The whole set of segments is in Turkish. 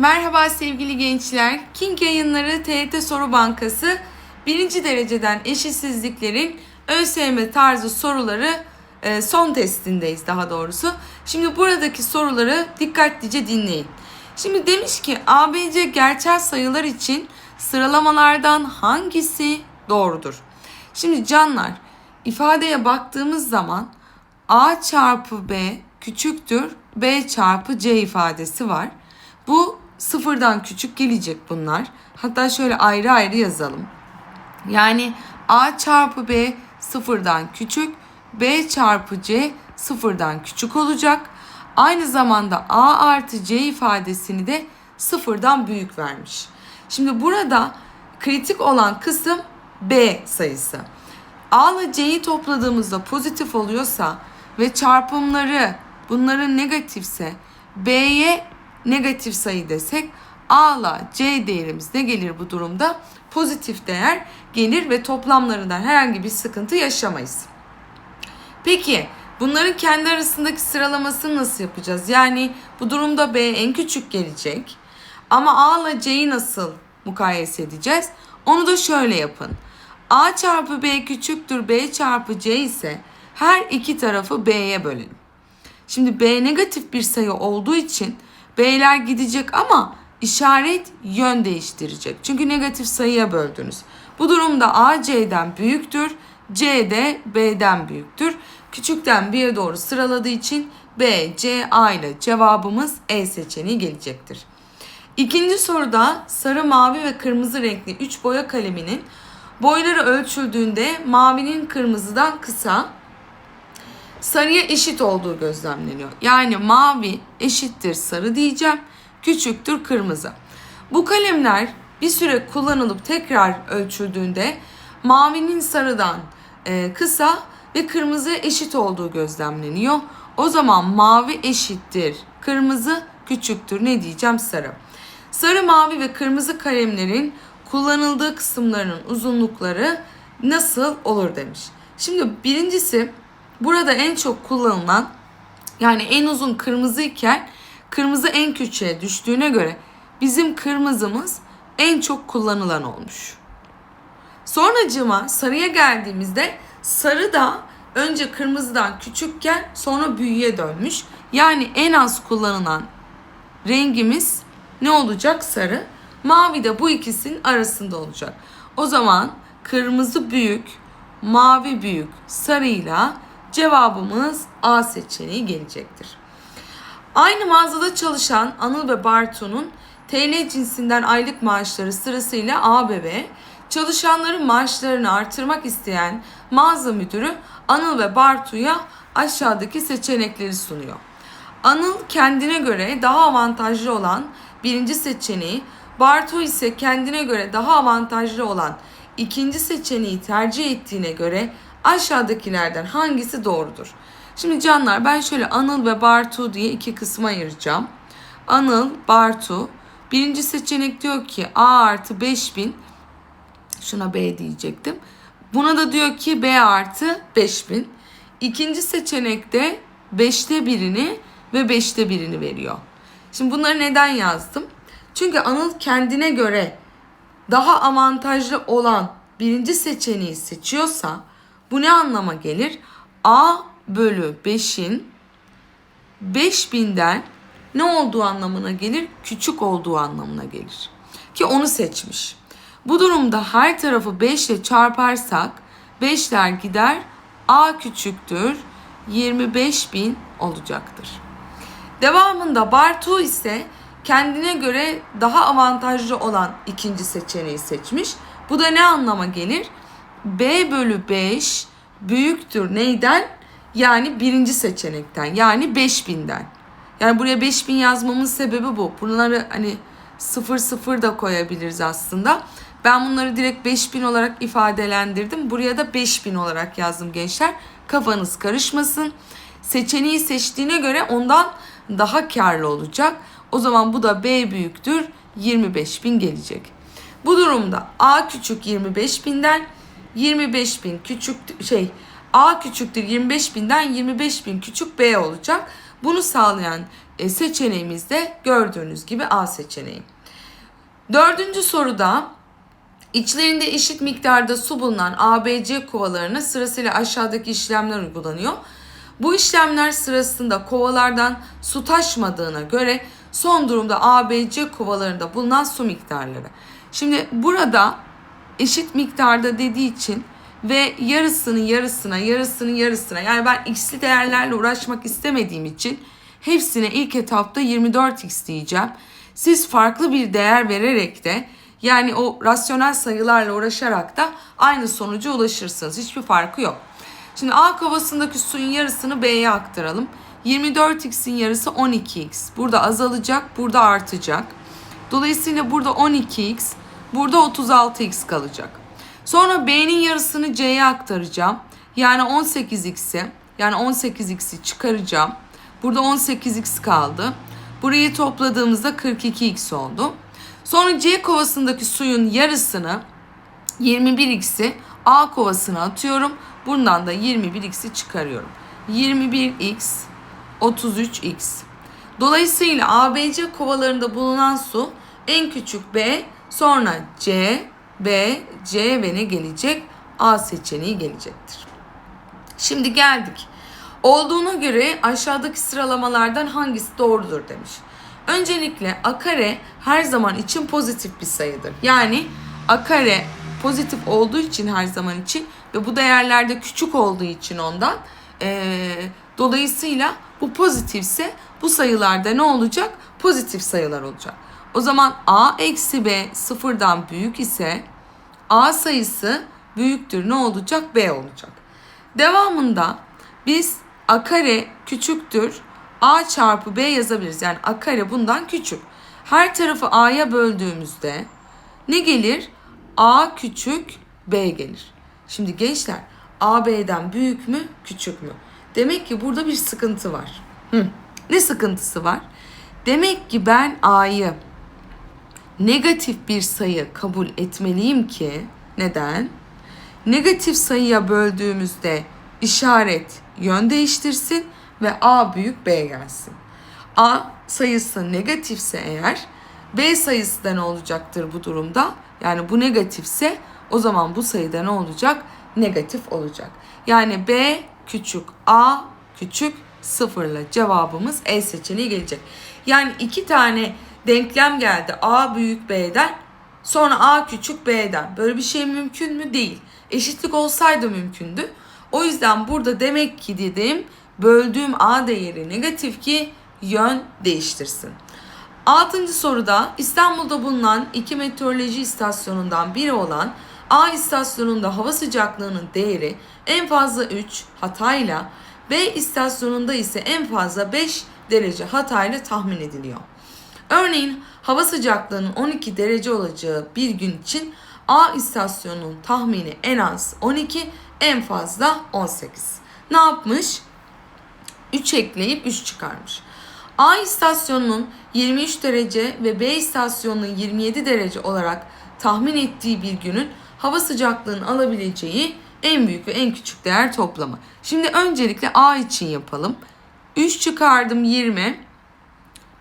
Merhaba sevgili gençler. King Yayınları TYT Soru Bankası birinci dereceden eşitsizliklerin ÖSYM tarzı soruları e, son testindeyiz daha doğrusu. Şimdi buradaki soruları dikkatlice dinleyin. Şimdi demiş ki ABC gerçel sayılar için sıralamalardan hangisi doğrudur? Şimdi canlar ifadeye baktığımız zaman A çarpı B küçüktür B çarpı C ifadesi var. Bu sıfırdan küçük gelecek bunlar. Hatta şöyle ayrı ayrı yazalım. Yani A çarpı B sıfırdan küçük, B çarpı C sıfırdan küçük olacak. Aynı zamanda A artı C ifadesini de sıfırdan büyük vermiş. Şimdi burada kritik olan kısım B sayısı. A ile C'yi topladığımızda pozitif oluyorsa ve çarpımları bunların negatifse B'ye negatif sayı desek A ile C değerimiz ne gelir bu durumda? Pozitif değer gelir ve toplamlarından herhangi bir sıkıntı yaşamayız. Peki bunların kendi arasındaki sıralamasını nasıl yapacağız? Yani bu durumda B en küçük gelecek. Ama A ile C'yi nasıl mukayese edeceğiz? Onu da şöyle yapın. A çarpı B küçüktür B çarpı C ise her iki tarafı B'ye bölelim. Şimdi B negatif bir sayı olduğu için B'ler gidecek ama işaret yön değiştirecek. Çünkü negatif sayıya böldünüz. Bu durumda A C'den büyüktür. C de B'den büyüktür. Küçükten bir doğru sıraladığı için B, C, A ile cevabımız E seçeneği gelecektir. İkinci soruda sarı, mavi ve kırmızı renkli 3 boya kaleminin boyları ölçüldüğünde mavinin kırmızıdan kısa, sarıya eşit olduğu gözlemleniyor. Yani mavi eşittir sarı diyeceğim, küçüktür kırmızı. Bu kalemler bir süre kullanılıp tekrar ölçüldüğünde mavinin sarıdan e, kısa ve kırmızıya eşit olduğu gözlemleniyor. O zaman mavi eşittir kırmızı küçüktür ne diyeceğim sarı. Sarı, mavi ve kırmızı kalemlerin kullanıldığı kısımların uzunlukları nasıl olur demiş. Şimdi birincisi burada en çok kullanılan yani en uzun kırmızı iken kırmızı en küçüğe düştüğüne göre bizim kırmızımız en çok kullanılan olmuş. Sonracığıma sarıya geldiğimizde sarı da önce kırmızıdan küçükken sonra büyüye dönmüş. Yani en az kullanılan rengimiz ne olacak? Sarı. Mavi de bu ikisinin arasında olacak. O zaman kırmızı büyük, mavi büyük sarıyla cevabımız A seçeneği gelecektir. Aynı mağazada çalışan Anıl ve Bartu'nun TL cinsinden aylık maaşları sırasıyla A ve B, çalışanların maaşlarını artırmak isteyen mağaza müdürü Anıl ve Bartu'ya aşağıdaki seçenekleri sunuyor. Anıl kendine göre daha avantajlı olan birinci seçeneği, Bartu ise kendine göre daha avantajlı olan ikinci seçeneği tercih ettiğine göre aşağıdakilerden hangisi doğrudur? Şimdi canlar ben şöyle Anıl ve Bartu diye iki kısma ayıracağım. Anıl, Bartu. Birinci seçenek diyor ki A artı 5000. Şuna B diyecektim. Buna da diyor ki B artı 5000. İkinci seçenekte 5'te birini ve 5'te birini veriyor. Şimdi bunları neden yazdım? Çünkü Anıl kendine göre daha avantajlı olan birinci seçeneği seçiyorsa bu ne anlama gelir? A bölü 5'in 5000'den ne olduğu anlamına gelir? Küçük olduğu anlamına gelir. Ki onu seçmiş. Bu durumda her tarafı 5 ile çarparsak 5'ler gider A küçüktür 25.000 olacaktır. Devamında Bartu ise kendine göre daha avantajlı olan ikinci seçeneği seçmiş. Bu da ne anlama gelir? B bölü 5 büyüktür neyden? Yani birinci seçenekten yani 5000'den. Yani buraya 5000 yazmamın sebebi bu. Bunları hani 0 0 da koyabiliriz aslında. Ben bunları direkt 5000 olarak ifadelendirdim. Buraya da 5000 olarak yazdım gençler. Kafanız karışmasın. Seçeneği seçtiğine göre ondan daha karlı olacak. O zaman bu da B büyüktür 25.000 gelecek. Bu durumda A küçük 25.000'den 25.000 küçük şey A küçüktür 25.000'den 25.000 küçük B olacak. Bunu sağlayan e, seçeneğimiz de gördüğünüz gibi A seçeneği. Dördüncü soruda içlerinde eşit miktarda su bulunan ABC kovalarına sırasıyla aşağıdaki işlemler uygulanıyor. Bu işlemler sırasında kovalardan su taşmadığına göre son durumda ABC kovalarında bulunan su miktarları. Şimdi burada eşit miktarda dediği için ve yarısının yarısına yarısının yarısına yani ben x'li değerlerle uğraşmak istemediğim için hepsine ilk etapta 24x diyeceğim. Siz farklı bir değer vererek de yani o rasyonel sayılarla uğraşarak da aynı sonuca ulaşırsınız. Hiçbir farkı yok. Şimdi A kovasındaki suyun yarısını B'ye aktaralım. 24x'in yarısı 12x. Burada azalacak, burada artacak. Dolayısıyla burada 12x, burada 36x kalacak. Sonra B'nin yarısını C'ye aktaracağım. Yani 18x'i, yani 18x'i çıkaracağım. Burada 18x kaldı. Burayı topladığımızda 42x oldu. Sonra C kovasındaki suyun yarısını 21x'i A kovasına atıyorum. Bundan da 21x'i çıkarıyorum. 21x 33x. Dolayısıyla ABC kovalarında bulunan su en küçük B, sonra C, B, C ve ne gelecek? A seçeneği gelecektir. Şimdi geldik. Olduğuna göre aşağıdaki sıralamalardan hangisi doğrudur demiş. Öncelikle a kare her zaman için pozitif bir sayıdır. Yani a kare pozitif olduğu için her zaman için ve bu değerlerde küçük olduğu için ondan ee, dolayısıyla bu pozitifse bu sayılarda ne olacak? Pozitif sayılar olacak. O zaman a eksi b sıfırdan büyük ise a sayısı büyüktür ne olacak? b olacak. Devamında biz a kare küçüktür a çarpı b yazabiliriz. Yani a kare bundan küçük. Her tarafı a'ya böldüğümüzde ne gelir? a küçük b gelir. Şimdi gençler a b'den büyük mü küçük mü? Demek ki burada bir sıkıntı var. Hı. Ne sıkıntısı var? Demek ki ben a'yı negatif bir sayı kabul etmeliyim ki neden? Negatif sayıya böldüğümüzde işaret yön değiştirsin ve a büyük b gelsin. a sayısı negatifse eğer b sayısı da ne olacaktır bu durumda? Yani bu negatifse o zaman bu sayıda ne olacak? Negatif olacak. Yani b küçük a küçük sıfırla cevabımız E seçeneği gelecek. Yani iki tane denklem geldi. A büyük B'den sonra A küçük B'den. Böyle bir şey mümkün mü? Değil. Eşitlik olsaydı mümkündü. O yüzden burada demek ki dedim böldüğüm A değeri negatif ki yön değiştirsin. Altıncı soruda İstanbul'da bulunan iki meteoroloji istasyonundan biri olan A istasyonunda hava sıcaklığının değeri en fazla 3 hatayla B istasyonunda ise en fazla 5 derece hatayla tahmin ediliyor. Örneğin hava sıcaklığının 12 derece olacağı bir gün için A istasyonunun tahmini en az 12, en fazla 18. Ne yapmış? 3 ekleyip 3 çıkarmış. A istasyonunun 23 derece ve B istasyonunun 27 derece olarak tahmin ettiği bir günün hava sıcaklığının alabileceği en büyük ve en küçük değer toplamı. Şimdi öncelikle A için yapalım. 3 çıkardım 20.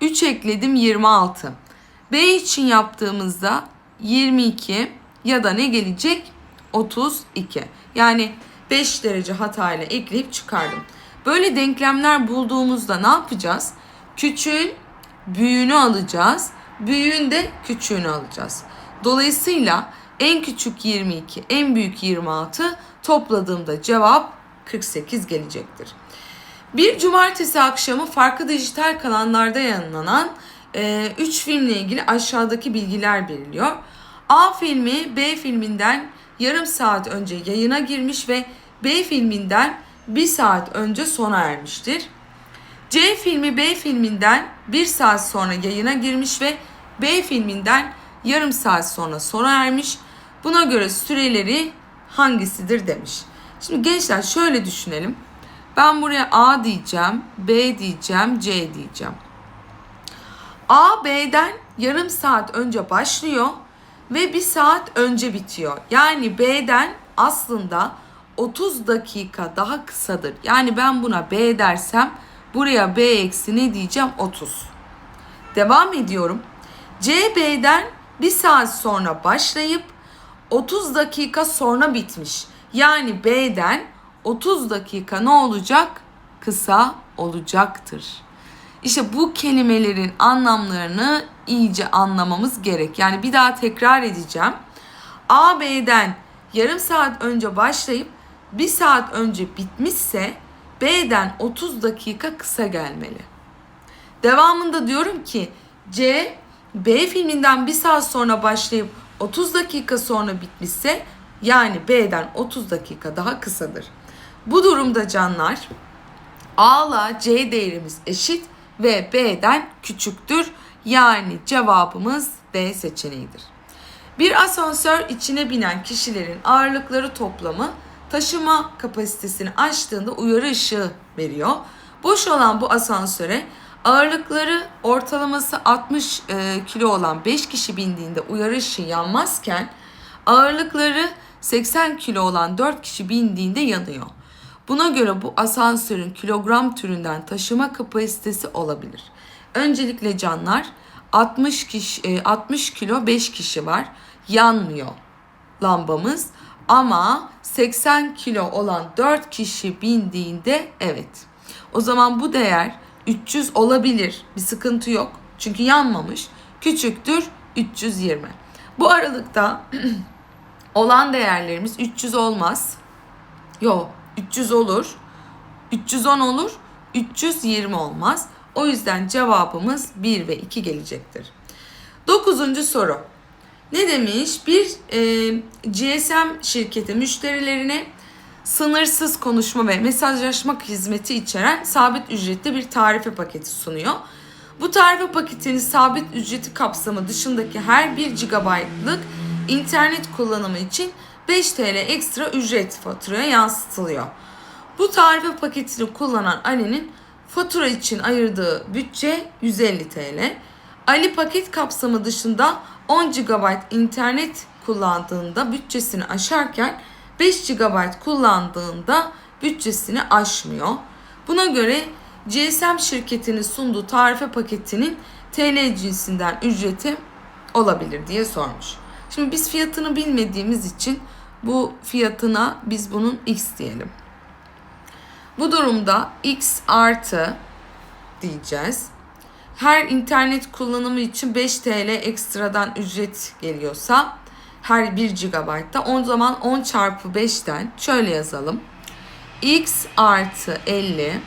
3 ekledim 26. B için yaptığımızda 22 ya da ne gelecek? 32. Yani 5 derece hatayla ekleyip çıkardım. Böyle denklemler bulduğumuzda ne yapacağız? Küçüğün büyüğünü alacağız. Büyüğün de küçüğünü alacağız. Dolayısıyla en küçük 22, en büyük 26 topladığımda cevap 48 gelecektir. Bir cumartesi akşamı farklı dijital kanallarda yayınlanan 3 e, filmle ilgili aşağıdaki bilgiler veriliyor. A filmi B filminden yarım saat önce yayına girmiş ve B filminden bir saat önce sona ermiştir. C filmi B filminden bir saat sonra yayına girmiş ve B filminden yarım saat sonra sona ermiş. Buna göre süreleri hangisidir demiş. Şimdi gençler şöyle düşünelim. Ben buraya A diyeceğim, B diyeceğim, C diyeceğim. A B'den yarım saat önce başlıyor ve bir saat önce bitiyor. Yani B'den aslında 30 dakika daha kısadır. Yani ben buna B dersem Buraya B eksi ne diyeceğim? 30. Devam ediyorum. C B'den bir saat sonra başlayıp 30 dakika sonra bitmiş. Yani B'den 30 dakika ne olacak? Kısa olacaktır. İşte bu kelimelerin anlamlarını iyice anlamamız gerek. Yani bir daha tekrar edeceğim. A B'den yarım saat önce başlayıp bir saat önce bitmişse B'den 30 dakika kısa gelmeli. Devamında diyorum ki C B filminden bir saat sonra başlayıp 30 dakika sonra bitmişse yani B'den 30 dakika daha kısadır. Bu durumda canlar A ile C değerimiz eşit ve B'den küçüktür. Yani cevabımız D seçeneğidir. Bir asansör içine binen kişilerin ağırlıkları toplamı taşıma kapasitesini aştığında uyarı ışığı veriyor. Boş olan bu asansöre ağırlıkları ortalaması 60 e, kilo olan 5 kişi bindiğinde uyarı ışığı yanmazken ağırlıkları 80 kilo olan 4 kişi bindiğinde yanıyor. Buna göre bu asansörün kilogram türünden taşıma kapasitesi olabilir. Öncelikle canlar 60 kişi e, 60 kilo 5 kişi var. Yanmıyor lambamız ama 80 kilo olan 4 kişi bindiğinde evet. O zaman bu değer 300 olabilir. Bir sıkıntı yok. Çünkü yanmamış. Küçüktür 320. Bu aralıkta olan değerlerimiz 300 olmaz. Yok 300 olur. 310 olur. 320 olmaz. O yüzden cevabımız 1 ve 2 gelecektir. Dokuzuncu soru. Ne demiş? Bir e, GSM şirketi müşterilerine sınırsız konuşma ve mesajlaşma hizmeti içeren sabit ücretli bir tarife paketi sunuyor. Bu tarife paketinin sabit ücreti kapsamı dışındaki her 1 GB'lık internet kullanımı için 5 TL ekstra ücret faturaya yansıtılıyor. Bu tarife paketini kullanan Ali'nin fatura için ayırdığı bütçe 150 TL. Ali paket kapsamı dışında 10 GB internet kullandığında bütçesini aşarken 5 GB kullandığında bütçesini aşmıyor. Buna göre GSM şirketinin sunduğu tarife paketinin TL cinsinden ücreti olabilir diye sormuş. Şimdi biz fiyatını bilmediğimiz için bu fiyatına biz bunun x diyelim. Bu durumda x artı diyeceğiz. Her internet kullanımı için 5 TL ekstradan ücret geliyorsa her 1 GB'da o zaman 10 çarpı 5'ten şöyle yazalım. x artı 50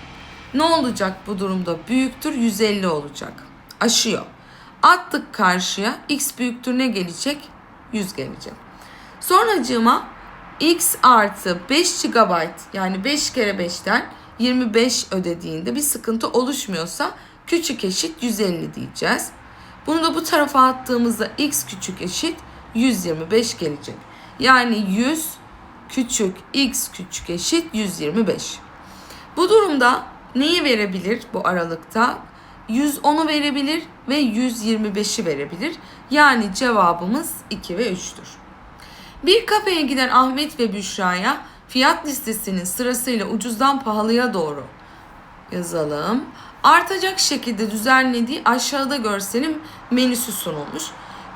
ne olacak bu durumda? Büyüktür 150 olacak. Aşıyor. Attık karşıya x büyüktür ne gelecek? 100 gelecek. Sonracığıma x artı 5 GB yani 5 kere 5'ten 25 ödediğinde bir sıkıntı oluşmuyorsa küçük eşit 150 diyeceğiz. Bunu da bu tarafa attığımızda x küçük eşit 125 gelecek. Yani 100 küçük x küçük eşit 125. Bu durumda neyi verebilir bu aralıkta? 110'u verebilir ve 125'i verebilir. Yani cevabımız 2 ve 3'tür. Bir kafeye giden Ahmet ve Büşra'ya fiyat listesinin sırasıyla ucuzdan pahalıya doğru yazalım. Artacak şekilde düzenlediği aşağıda görselin menüsü sunulmuş.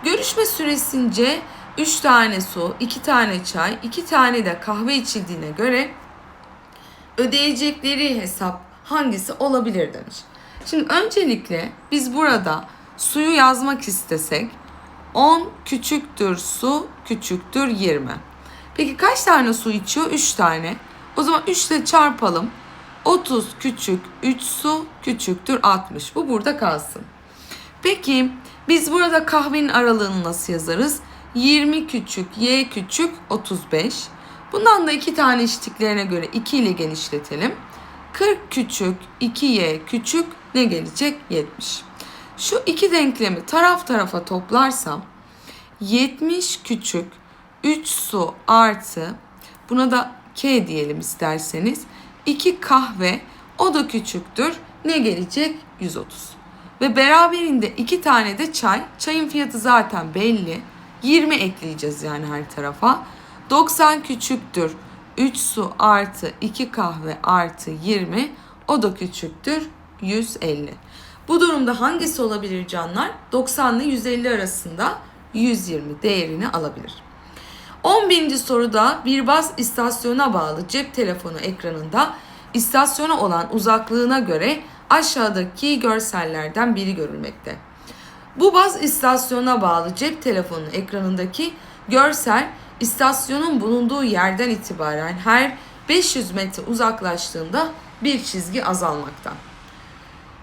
Görüşme süresince 3 tane su, 2 tane çay, 2 tane de kahve içildiğine göre ödeyecekleri hesap hangisi olabilir demiş. Şimdi öncelikle biz burada suyu yazmak istesek 10 küçüktür su küçüktür 20. Peki kaç tane su içiyor? 3 tane. O zaman 3 ile çarpalım. 30 küçük 3 su küçüktür 60. Bu burada kalsın. Peki biz burada kahvenin aralığını nasıl yazarız? 20 küçük y küçük 35. Bundan da 2 tane içtiklerine göre 2 ile genişletelim. 40 küçük 2y küçük ne gelecek? 70. Şu iki denklemi taraf tarafa toplarsam 70 küçük 3 su artı buna da k diyelim isterseniz 2 kahve o da küçüktür. Ne gelecek? 130. Ve beraberinde 2 tane de çay. Çayın fiyatı zaten belli. 20 ekleyeceğiz yani her tarafa. 90 küçüktür. 3 su artı 2 kahve artı 20 o da küçüktür 150. Bu durumda hangisi olabilir canlar? 90 ile 150 arasında 120 değerini alabilir. 11. soruda bir baz istasyona bağlı cep telefonu ekranında istasyona olan uzaklığına göre aşağıdaki görsellerden biri görülmekte. Bu baz istasyona bağlı cep telefonu ekranındaki görsel istasyonun bulunduğu yerden itibaren her 500 metre uzaklaştığında bir çizgi azalmakta.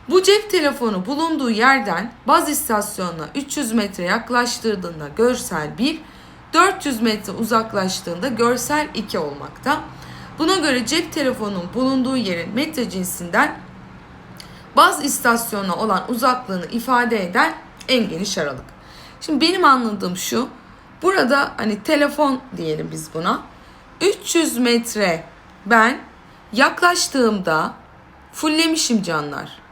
Bu cep telefonu bulunduğu yerden baz istasyonuna 300 metre yaklaştırdığında görsel 1, 400 metre uzaklaştığında görsel 2 olmakta. Buna göre cep telefonunun bulunduğu yerin metre cinsinden baz istasyonuna olan uzaklığını ifade eden en geniş aralık. Şimdi benim anladığım şu. Burada hani telefon diyelim biz buna. 300 metre ben yaklaştığımda fulllemişim canlar.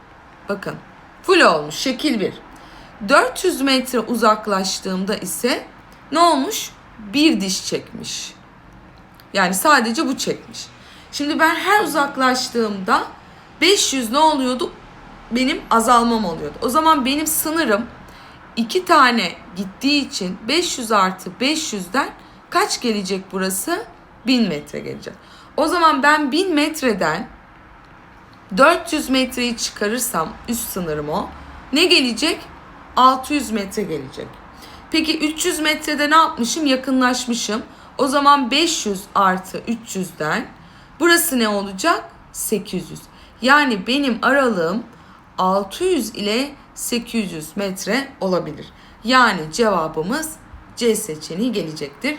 Bakın full olmuş şekil 1. 400 metre uzaklaştığımda ise ne olmuş? Bir diş çekmiş. Yani sadece bu çekmiş. Şimdi ben her uzaklaştığımda 500 ne oluyordu? Benim azalmam oluyordu. O zaman benim sınırım iki tane gittiği için 500 artı 500'den kaç gelecek burası? 1000 metre gelecek. O zaman ben 1000 metreden 400 metreyi çıkarırsam üst sınırım o. Ne gelecek? 600 metre gelecek. Peki 300 metrede ne yapmışım? Yakınlaşmışım. O zaman 500 artı 300'den burası ne olacak? 800. Yani benim aralığım 600 ile 800 metre olabilir. Yani cevabımız C seçeneği gelecektir.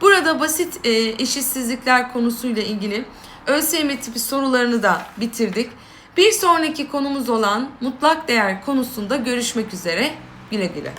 Burada basit e, eşitsizlikler konusuyla ilgili ÖSYM tipi sorularını da bitirdik. Bir sonraki konumuz olan mutlak değer konusunda görüşmek üzere. Güle güle.